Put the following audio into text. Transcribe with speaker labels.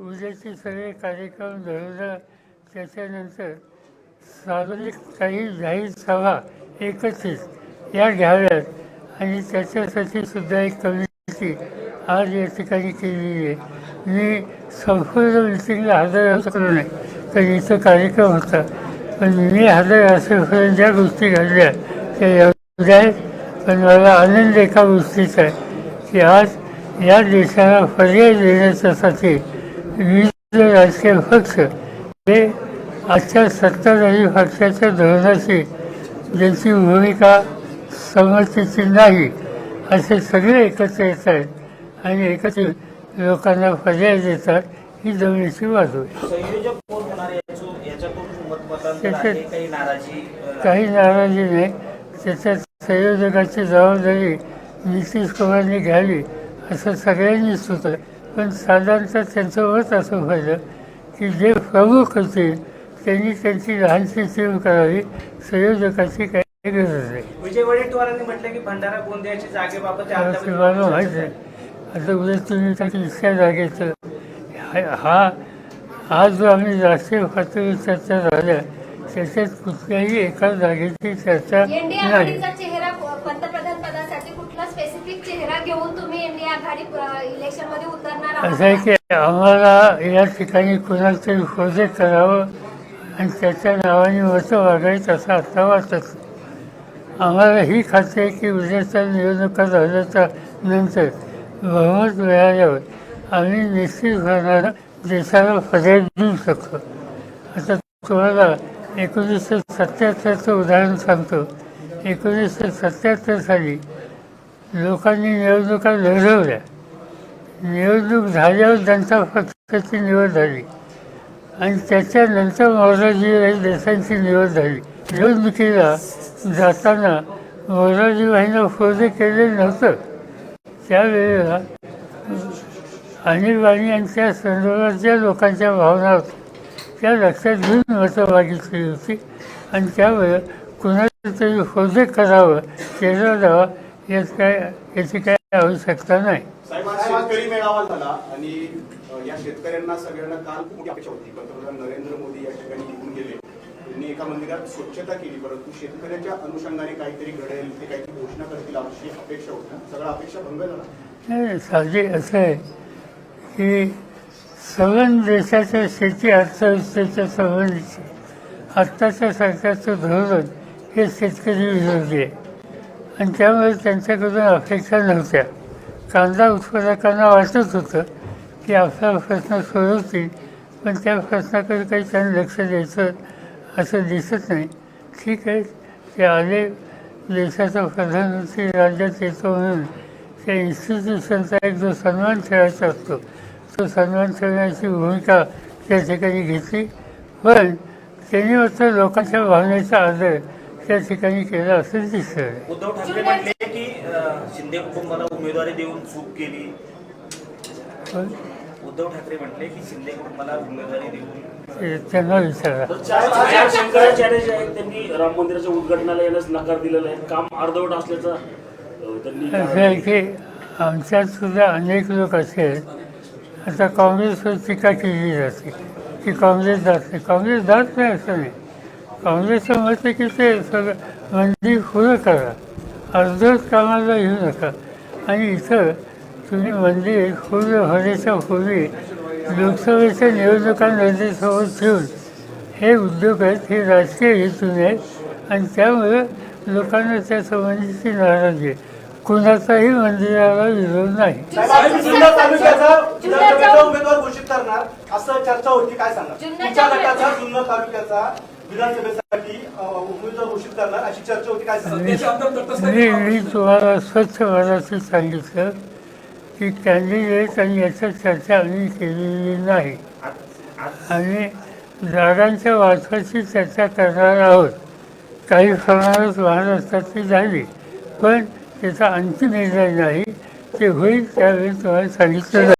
Speaker 1: उद्याचे सगळे कार्यक्रम धरणं त्याच्यानंतर सार्वजनिक काही जाहीर सभा एकत्रित या घ्याव्यात. आणि त्याच्यासाठी सुद्धा एक कमिटी आज या ठिकाणी केलेली आहे. मी संपूर्ण मिटिंगला हजर असं करू नाही तर इथं कार्यक्रम होता. पण मी हजर असेपर्यंत ज्या गोष्टी घडल्या त्या एवढ्या आहेत. पण मला आनंद एका गोष्टीचा आहे की आज या देशाला पर्याय देण्याच्यासाठी विविध राजकीय पक्ष हे आजच्या सत्ताधारी पक्षाच्या धोरणाशी ज्यांची भूमिका संमतीची नाही असे सगळे एकत्र येत आहेत आणि एकत्रित लोकांना पर्याय देतात ही जमिनीची बाजू त्याच्यात
Speaker 2: काही नाराजी
Speaker 1: नाही. त्याच्यात संयोजकाची जबाबदारी नितीश कुमारने घ्यावी असं सगळ्यांनी सुचलं पण साधारणतः त्यांचं मत असं पाहिलं की जे प्रमुख होते त्यांनी त्यांची लहानशी टीम करावी संयोजकाची काही गरज नाही.
Speaker 2: विजय वडेट्टीवारांनी म्हटलं की भंडारा गोंदियाच्या जागेबाबत
Speaker 1: मला माहीत आहे. आता उद्या तुम्ही त्याची इच्छा जागेचं. हा- हा हा जो आम्ही राष्ट्रीय पातळीवर चर्चा झाल्या त्याच्यात कुठल्याही एका जागेची चर्चा नाही.
Speaker 3: पंतप्रधान पदासाठी कुठला स्पेसिफिक चेहरा घेऊन तुम्ही
Speaker 1: असं आहे की आम्हाला या ठिकाणी कुणाचं तरी करावं आणि त्याच्या नावाने मतं वागायचं असं आता वाटत आम्हाला ही खात्री आहे की उद्याच्या निवडणुका झाल्याच्यानंतर बहुमत मिळाल्यावर आम्ही निश्चित होणार देशाला पर्याय देऊ शकतो. आता तुम्हाला एकोणीसशे सत्याहत्तरचं उदाहरण सांगतो. एकोणीसशे सत्याहत्तर साली लोकांनी निवडणुका लढवल्या. निवडणूक झाल्यावर जनता पक्षाची निवड झाली. आणि त्याच्यानंतर मोरारजीभाई देसाईंची निवड झाली. निवडणुकीला जाताना मोरारजीभाईंना भाईंना केले नव्हतं. त्यावेळेला आणीबाणी यांच्या संदर्भात ज्या लोकांच्या भावना होत्या त्या लक्षात घेऊन मतं मागितली होती. आणि त्यामुळे कुणाला तरी प्रोजेक्ट करावं केला जावा काय याची काय आवश्यकता नाही.
Speaker 4: साहेब आज शेतकरी मेळावा झाला आणि अ, या शेतकऱ्यांना सगळ्यांना काल खूप मोठी अपेक्षा होती. पंतप्रधान नरेंद्र मोदी या ठिकाणी निघून गेले. त्यांनी एका मंदिरात स्वच्छता केली परंतु शेतकऱ्याच्या अनुषंगाने काहीतरी घडेल ते काहीतरी घोषणा करतील अशी अपेक्षा होती. सगळा अपेक्षा भंग झाला
Speaker 1: नाही साहजिक असं आहे की सगळ्या देशाच्या शेती अर्थव्यवस्थेच्या संबंधीचे आत्ताच्या सरकारचं धोरण हे शेतकरी विरोधी आहे. आणि त्यामुळे त्यांच्याकडून अपेक्षा नव्हत्या. कांदा उत्पादकांना वाटत होतं की आपला प्रश्न सोडवतील पण त्या प्रश्नाकडे काही त्यांनी लक्ष द्यायचं असं दिसत नाही. ठीक आहे ते आले. देशाचा प्रधानमंत्री राज्यात येतो म्हणून त्या इन्स्टिट्यूशनचा एक जो सन्मान ठेवायचा असतो तो सन्मान ठेवण्याची भूमिका त्या ठिकाणी घेतली. पण त्यांनी मात्र लोकांच्या भावनेचा आदर त्या ठिकाणी केला असं दिसतं
Speaker 2: उद्धव ठाकरे म्हटले की अ, शिंदे कुटुंबाला उमेदवारी देऊन चूक केली.
Speaker 1: पण
Speaker 2: उद्धव ठाकरे म्हटले की शिंदे कुटुंबाला उमेदवारी देऊन.
Speaker 1: ते त्यांना विचारा.
Speaker 5: शंकराचार्य जे आहेत त्यांनी राम मंदिराच्या उद्घाटनाला येण्यास नकार दिलेला आहे. काम अर्धवट असल्याचा अं, त्यांनी
Speaker 1: असं आहे की आमच्यात सुद्धा अनेक लोक असे आहेत आता काँग्रेसवर टीका केली जाते. की काँग्रेस जात नाही. काँग्रेस जात नाही असं नाही. काँग्रेसचं मत आहे की ते सगळं मंदिर पुरं करा. अर्धवट कामाला येऊ नका. आणि इथं तुम्ही मंदिर पूर्ण होण्याच्या पूर्वी लोकसभेच्या निवडणुका नजरेसमोर ठेवून हे उद्योग आहेत हे राजकीय हेतून आहेत. आणि त्यामुळे लोकांना त्या संबंधीची नाराजी आहे. कुणाचाही मंदिराला विरोध नाही.
Speaker 6: उमेदवार घोषित करणार. असं चर्चा होती काय सांगा विधानसभेसाठी उमेदवार घोषित करणार अशी चर्चा होती. काय
Speaker 1: मी तुम्हाला स्वच्छ मनाशी सांगितलं की कॅन्डिडेट आणि याच्या चर्चा आम्ही केलेली नाही. आणि जागांच्या वाटपाची चर्चा करणार आहोत. काही प्रमाणात महाराष्ट्रातली झाली. पण त्याचा अंतिम निर्णय नाही. ते होईल त्यावेळी तुम्हाला सांगितलं